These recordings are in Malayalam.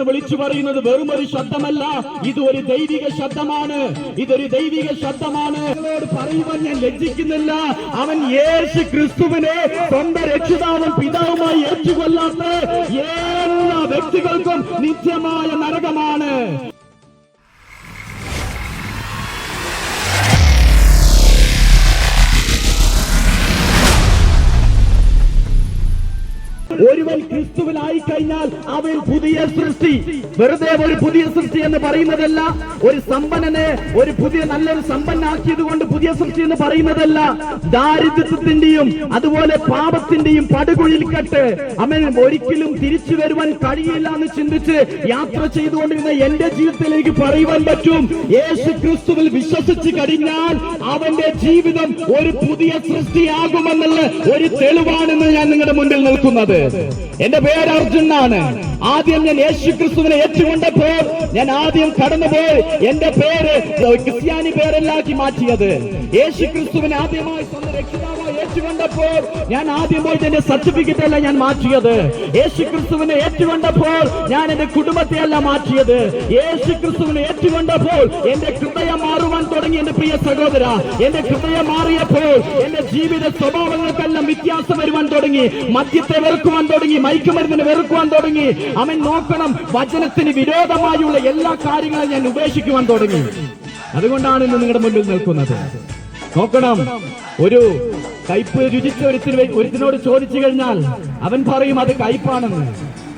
നിന്ന് വിളിച്ചു പറയുന്നത് വെറും ഒരു ശബ്ദമല്ല. ഇത് ഒരു ദൈവിക ശബ്ദമാണ്. ഇതൊരു ദൈവിക ശബ്ദമാണ്. പറയുവാൻ ഞാൻ ലജ്ജിക്കുന്നില്ല. അവൻ യേശു ക്രിസ്തുവിനെ സ്വന്തം രക്ഷിതാവും പിതാവുമായി ഏറ്റുകൊല്ലാത്ത എല്ലാ വ്യക്തികൾക്കും നിത്യമായ നരകമാണ് ഒരുവൻ ക്രിസ്തുവിലായി കഴിഞ്ഞാൽ അവൻ പുതിയ സൃഷ്ടി. വെറുതെ ഒരു പുതിയ സൃഷ്ടി എന്ന് പറയുന്നതല്ല ഒരു സമ്പന്നനെ ഒരു പുതിയ നല്ലൊരു സമ്പന്നാക്കിയത് കൊണ്ട് പുതിയ സൃഷ്ടി എന്ന് പറയുന്നതല്ല. ദാരിദ്ര്യത്തിന്റെയും അതുപോലെ പാപത്തിന്റെയും പടുകുഴിൽ കെട്ട് അവൻ ഒരിക്കലും തിരിച്ചു വരുവാൻ കഴിയില്ല എന്ന് ചിന്തിച്ച് യാത്ര ചെയ്തുകൊണ്ടിരുന്ന എന്റെ ജീവിതത്തിൽ എനിക്ക് പറയുവാൻ പറ്റും. യേശു ക്രിസ്തുവിൽ വിശ്വസിച്ച് കഴിഞ്ഞാൽ അവന്റെ ജീവിതം ഒരു പുതിയ സൃഷ്ടിയാകുമെന്നുള്ള ഒരു തെളിവാണെന്ന് ഞാൻ നിങ്ങളുടെ മുന്നിൽ നിൽക്കുന്നത്. എന്റെ പേര് അർജുനാണ് ആദ്യം ഞാൻ യേശു ക്രിസ്തുവിനെ ഏറ്റുകൊണ്ടപ്പോൾ ഞാൻ ആദ്യം കടന്നുപോയി എന്റെ പേര് ക്രിസ്ത്യാനി പേരല്ലാക്കി മാറ്റിയത്. യേശു ക്രിസ്തുവിനെ ആദ്യമായി സ്വന്തം രക്ഷിതാവായി ഏറ്റുകൊണ്ടപ്പോൾ ഞാൻ ആദ്യം പോയിട്ട് എന്റെ സർട്ടിഫിക്കറ്റ് അല്ല ഞാൻ മാറ്റിയത്. യേശു ക്രിസ്തുവിനെ ഏറ്റുകൊണ്ടപ്പോൾ ഞാൻ എന്റെ കുടുംബത്തെ അല്ല മാറ്റിയത്. യേശു ക്രിസ്തുവിനെ ഏറ്റുകൊണ്ടപ്പോൾ എന്റെ ഹൃദയം മാറുവാൻ തുടങ്ങി എന്റെ പ്രിയ സഹോദര. എന്റെ ഹൃദയം മാറിയപ്പോൾ എന്റെ ജീവിത സ്വഭാവങ്ങൾക്കെല്ലാം വ്യത്യാസം വരുവാൻ തുടങ്ങി. മദ്യത്തെ വെറുക്കുവാൻ തുടങ്ങി. മയക്കുമരുന്നിനെ വെറുക്കുവാൻ തുടങ്ങി. അവൻ നോക്കണം വചനത്തിന് വിരോധമായുള്ള എല്ലാ കാര്യങ്ങളും ഞാൻ ഉപേക്ഷിക്കുവാൻ തുടങ്ങി. അതുകൊണ്ടാണ് ഇന്ന് നിങ്ങളുടെ മുന്നിൽ നിൽക്കുന്നത്. നോക്കണം ഒരു കയ്പ് രുചിച്ച ഒരുത്തിന് ഒരുത്തിനോട് ചോദിച്ചു കഴിഞ്ഞാൽ അവൻ പറയും അത് കയ്പാണെന്ന്.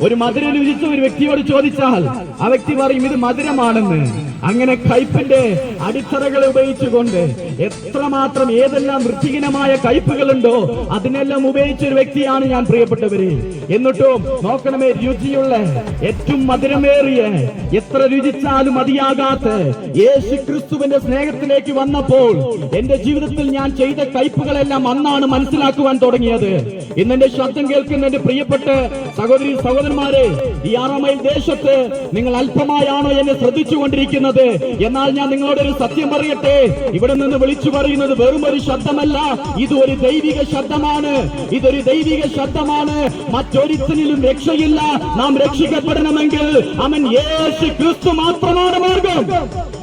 ഒരു മധുരം രുചിച്ച ഒരു വ്യക്തിയോട് ചോദിച്ചാൽ ആ വ്യക്തി പറയും ഇത് മധുരമാണെന്ന്. അങ്ങനെ കയ്പിന്റെ അടിത്തറകൾ ഉപയോഗിച്ചുകൊണ്ട് എത്രമാത്രം ഏതെല്ലാം വൃത്തിഹീനമായ കയ്പുകളുണ്ടോ അതിനെല്ലാം ഉപയോഗിച്ച ഒരു വ്യക്തിയാണ് ഞാൻ പ്രിയപ്പെട്ടവര്. എന്നിട്ടും നോക്കണമേ രുചിയുള്ള ഏറ്റവും മധുരമേറിയ എത്ര രുചിച്ചാലും മതിയാകാത്ത യേശു ക്രിസ്തുവിന്റെ സ്നേഹത്തിലേക്ക് വന്നപ്പോൾ എന്റെ ജീവിതത്തിൽ ഞാൻ ചെയ്ത കയ്പുകളെല്ലാം അന്നാണ് മനസ്സിലാക്കുവാൻ തുടങ്ങിയത്. ഇന്ന് എന്റെ ശബ്ദം കേൾക്കുന്ന എന്റെ പ്രിയപ്പെട്ട സഹോദരി സഹോദരന്മാരെ ഈ ആറാമയിൽ ദേശത്ത് നിങ്ങൾ അല്പമായാണോ എന്നെ ശ്രദ്ധിച്ചു കൊണ്ടിരിക്കുന്നത് എന്നാൽ ഞാൻ നിങ്ങളോട് ഒരു സത്യം പറയട്ടെ. ഇവിടെ നിന്ന് വിളിച്ചു പറയുന്നത് വെറും ഒരു ശബ്ദമല്ല. ഇത് ഒരു ദൈവിക ശബ്ദമാണ്. ഇതൊരു ദൈവിക ശബ്ദമാണ്. മറ്റൊരുത്തനിലും രക്ഷയില്ല. നാം രക്ഷിക്കപ്പെടണമെങ്കിൽ അവൻ യേശു ക്രിസ്തു മാത്രമാണ് മാർഗം.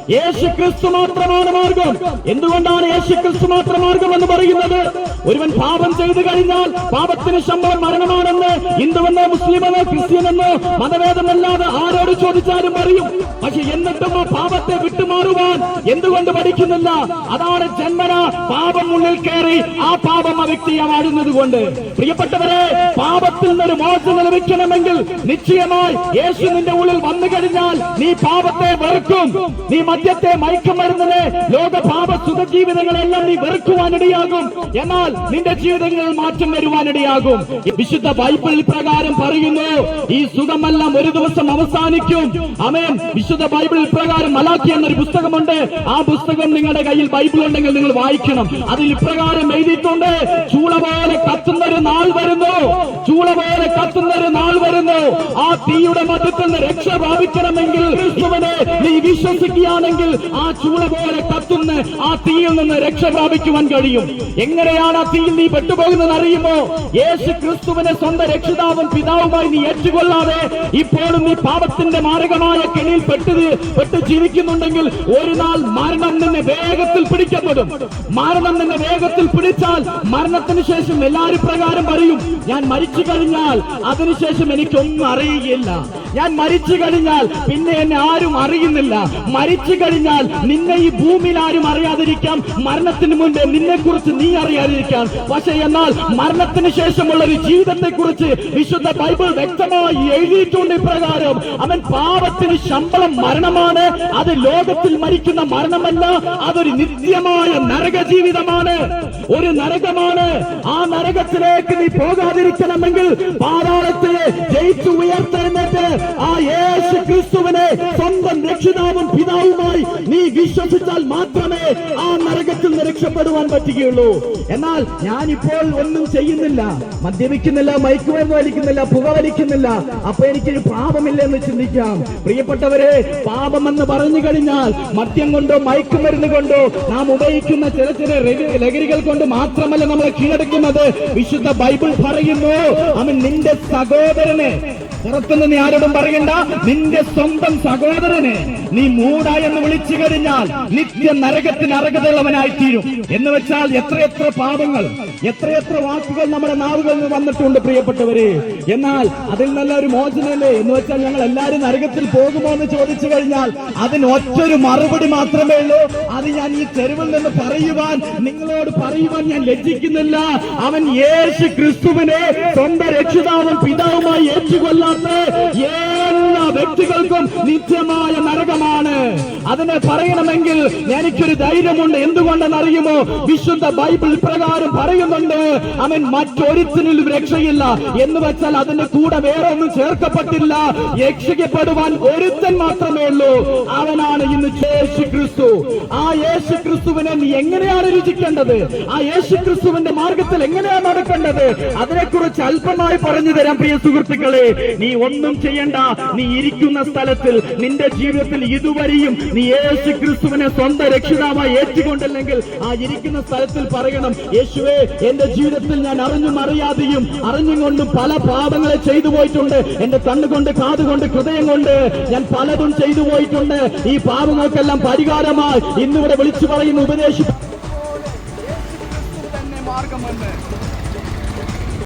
യേശു ക്രിസ്തു മാത്രമാണ് മാർഗം. എന്തുകൊണ്ടാണ് യേശു ക്രിസ്തു മാത്രം മാർഗം എന്ന് പറയുന്നത്? ഒരുവൻ പാപം ചെയ്തു കഴിഞ്ഞാൽ പാപത്തിന് ശമ്പളം മരണമാണെന്ന് ഹിന്ദുവെന്നോ മുസ്ലിമെന്നോ ക്രിസ്ത്യനെന്നോ മതഭേദമല്ലാതെ ആരോട് ചോദിച്ചാലും പറയും. പക്ഷെ എന്നിട്ടും ആ പാപത്തെ വിട്ടുമാറുവാൻ എന്തുകൊണ്ട് പഠിക്കുന്നില്ല? അതാണ് ജന്മന പാപം മുന്നിൽ കയറി ആ പാപം ആ വ്യക്തിയെ വാഴുന്നത് കൊണ്ട് പ്രിയപ്പെട്ടവരെ പാപത്തിൽ നിന്നൊരു മോചനം ലഭിക്കണമെങ്കിൽ നിശ്ചയമായി യേശു നിന്റെ ഉള്ളിൽ വന്നു കഴിഞ്ഞാൽ നീ പാപത്തെ വെറുക്കും. നീ മദ്യത്തെ മയക്കുമരുന്നിനെ ലോക പാപ സുഖജീവിതങ്ങളെല്ലാം നീ വെറുക്കുവാനിടയാകും. എന്നാൽ നിന്റെ ജീവിതങ്ങളിൽ മാറ്റം വരുവാനിടയാകും. വിശുദ്ധ ബൈബിൾ പ്രകാരം പറയുന്നു ഈ സുഖമെല്ലാം ഒരു ദിവസം അവസാനിക്കും. അമേൻ വിശുദ്ധ ബൈബിൾ പ്രകാരം മലാക്കി എന്നൊരു പുസ്തകമുണ്ട്. ആ പുസ്തകം നിങ്ങളുടെ കയ്യിൽ ബൈബിൾ ഉണ്ടെങ്കിൽ നിങ്ങൾ വായിക്കണം. അതിൽ ഇപ്രകാരം എഴുതിയിട്ടുണ്ട് ചൂള കത്തുന്ന ഒരു നാൾ വരുന്നു ചൂള കത്തുന്ന ഒരു നാൾ വരുന്നു. ആ തീയുടെ മധ്യത്തിൽ നിന്ന് രക്ഷ പ്രാപിക്കണമെങ്കിൽ നീ വിശ്വസിക്കുകയാണെങ്കിൽ ആ ചൂള പോലെ കത്തുന്ന ആ തീയിൽ നിന്ന് രക്ഷ പ്രാപിക്കുവാൻ കഴിയും. എങ്ങനെയാണ് ആ തീയിൽ നീ പെട്ടുപോകുന്നത് അറിയുമോ? യേശു ക്രിസ്തുവിനെ സ്വന്തം രക്ഷിതാവും പിതാവുമായി നീ ഏറ്റുകൊള്ളാതെ ഇപ്പോഴും നീ പാപത്തിന്റെ മാരകമായ കെണിയിൽ പെട്ടത് പെട്ട് ജീവിക്കുന്നുണ്ടെങ്കിൽ ഒരു നാൾ മരണം നിന്നെ വേഗത്തിൽ പിടിക്കപ്പെടും. മരണം നിന്നെ വേഗത്തിൽ പിടിച്ചാൽ മരണത്തിന് ശേഷം എല്ലാവരും പ്രകാരം പറയും ഞാൻ മരിച്ചു കഴിഞ്ഞാൽ അതിനുശേഷം എനിക്കൊന്നും അറിയുകയില്ല ഞാൻ മരിച്ചു കഴിഞ്ഞാൽ പിന്നെ എന്നെ ആരും അറിയുന്നില്ല. മരിച്ചു കഴിഞ്ഞാൽ നിന്നെ ഈ ഭൂമിയിൽ ആരും അറിയാതിരിക്കാം. മരണത്തിന് മുൻപേ നിന്നെ കുറിച്ച് നീ അറിയാതിരിക്കാം. പക്ഷേ എന്നാൽ മരണത്തിന് ശേഷമുള്ള ഒരു ജീവിതത്തെ കുറിച്ച് വിശുദ്ധ ബൈബിൾ വ്യക്തമായി എഴുതിയിട്ടുണ്ട് ഇപ്രകാരം. അവൻ പാപത്തിന് ശമ്പളം മരണമാണ്. അത് ലോകത്തിൽ മരിക്കുന്ന മരണമല്ല. അതൊരു നിത്യമായ നരക ജീവിതമാണ് ഒരു നരകമാണ്. ആ നരകത്തിലേക്ക് നീ പോകാതിരിക്കണമെങ്കിൽ പാതാളത്തിലെ ജയിച്ചു ഉയർത്തെഴുന്നേറ്റ് ആ യേശു ക്രിസ്തുവിനെ സ്വന്തം രക്ഷിതാവും പിതാവുമായി നീ വിശ്വസിച്ചാൽ മാത്രമേ ആ നരകത്തിൽ നിന്ന് രക്ഷപ്പെടുവാൻ പറ്റുകയുള്ളൂ. എന്നാൽ ഞാനിപ്പോൾ ഒന്നും ചെയ്യുന്നില്ല. മദ്യപിക്കുന്നില്ല മയക്കുമരുന്ന് വലിക്കുന്നില്ല പുക വലിക്കുന്നില്ല. അപ്പൊ എനിക്കൊരു പാപമില്ല എന്ന് ചിന്തിക്കാം. പ്രിയപ്പെട്ടവരെ പാപമെന്ന് പറഞ്ഞു കഴിഞ്ഞാൽ മദ്യം കൊണ്ടോ മയക്കുമരുന്ന് കൊണ്ടോ നാം ഉപയോഗിക്കുന്ന ചില ചില ലഹരികൾ കൊണ്ട് മാത്രമല്ല നമ്മളെ കീഴടക്കുന്നത്. വിശുദ്ധ ബൈബിൾ പറയുന്നു അവൻ നിന്റെ സഹോദരനെ പുറത്തുനിന്ന് നീ ആരോടും പറയണ്ട. നിന്റെ സ്വന്തം സഹോദരനെ നീ മൂട എന്ന് വിളിച്ചു കഴിഞ്ഞാൽ നിത്യ നരകത്തിന് അർഹതയുള്ളവനായി തീരും എന്ന് വെച്ചാൽ എത്രയെത്ര പാപങ്ങൾ എത്രയെത്ര വാക്കുകൾ നമ്മുടെ നാവുകളിൽ വന്നിട്ടുണ്ട് പ്രിയപ്പെട്ടവര്. എന്നാൽ അതിൽ നല്ല ഒരു മോചനമല്ലേ? എന്ന് വെച്ചാൽ ഞങ്ങൾ എല്ലാവരും നരകത്തിൽ പോകുമോ എന്ന് ചോദിച്ചു കഴിഞ്ഞാൽ അതിന് ഒറ്റൊരു മറുപടി മാത്രമേ ഉള്ളൂ. അത് ഞാൻ ഈ തെരുവിൽ നിന്ന് പറയുവാൻ നിങ്ങളോട് പറയുവാൻ ഞാൻ ലജ്ജിക്കുന്നില്ല. അവൻ യേശു ക്രിസ്തുവിനെ സ്വന്തം രക്ഷിതാവും പിതാവുമായി ഏറ്റുകൊല്ലാത്ത എല്ലാ വ്യക്തികൾക്കും നിത്യമായ നരകമാണ്. അതിനെ പറയണമെങ്കിൽ എനിക്കൊരു ധൈര്യമുണ്ട്. എന്തുകൊണ്ടെന്ന് അറിയുമോ? വിശുദ്ധ ബൈബിൾ പ്രകാരം പറയുന്നുണ്ട് അവൻ മറ്റൊരുത്തിനും രക്ഷയില്ല. എന്ന് വെച്ചാൽ അതിന്റെ കൂടെ വേറെ ഒന്നും ചേർക്കപ്പെട്ടില്ല. രക്ഷിക്കപ്പെടുവാൻ ഒരുത്തൻ മാത്രമേ ഉള്ളൂ. അവനാണ് ഇന്ന് യേശു ക്രിസ്തു ആ യേശു ക്രിസ്തുവിനെ നീ എങ്ങനെയാണ് രുചിക്കേണ്ടത്? ആ യേശു ക്രിസ്തുവിന്റെ മാർഗത്തിൽ എങ്ങനെയാണ് നടക്കേണ്ടത്? അതിനെക്കുറിച്ച് അല്പമായി പറഞ്ഞു തരാം പ്രിയ സുഹൃത്തുക്കളെ. നീ ഒന്നും ചെയ്യണ്ട. നീ ഇരിക്കുന്ന സ്ഥലത്തിൽ നിന്റെ ജീവിതത്തിൽ ഇതുവരെയും നീ യേശു ക്രിസ്തുവിനെ സ്വന്തം രക്ഷിതാവായി ഏറ്റുകൊണ്ടില്ലെങ്കിൽ ആ ഇരിക്കുന്ന സ്ഥലത്തിൽ പറയണം യേശുവേ എന്റെ ജീവിതത്തിൽ ഞാൻ അറിഞ്ഞും അറിയാതെയും അറിഞ്ഞും കൊണ്ടും പല പാപങ്ങളെ ചെയ്തു പോയിട്ടുണ്ട്. എന്റെ കണ്ണുകൊണ്ട് കാതുകൊണ്ട് ഹൃദയം കൊണ്ട് ഞാൻ പലതും ചെയ്തു പോയിട്ടുണ്ട്. ഈ പാപങ്ങൾക്കെല്ലാം പരിഹാരമായി ഇന്നിവിടെ വിളിച്ചു പറയുന്ന ഉപദേശി മാർഗമെന്ന്